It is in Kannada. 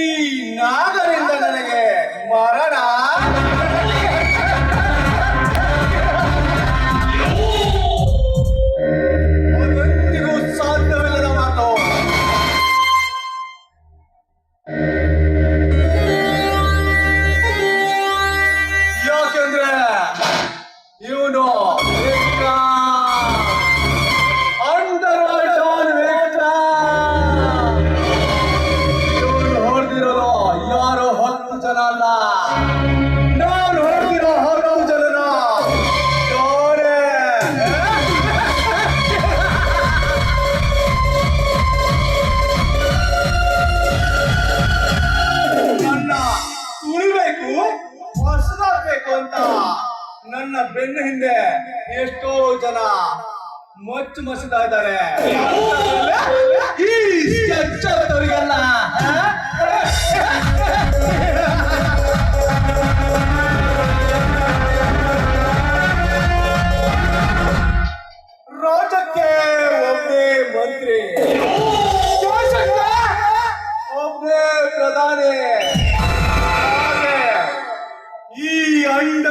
China! ಬೇಕು ಅಂತ ನನ್ನ ಬೆನ್ನ ಹಿಂದೆ ಎಷ್ಟೋ ಜನ ಮಚ್ಚು ಮಸಿದಾ ಇದ್ದಾರೆ ಈ ಚರ್ಚೆಲ್ಲ ஆண்ட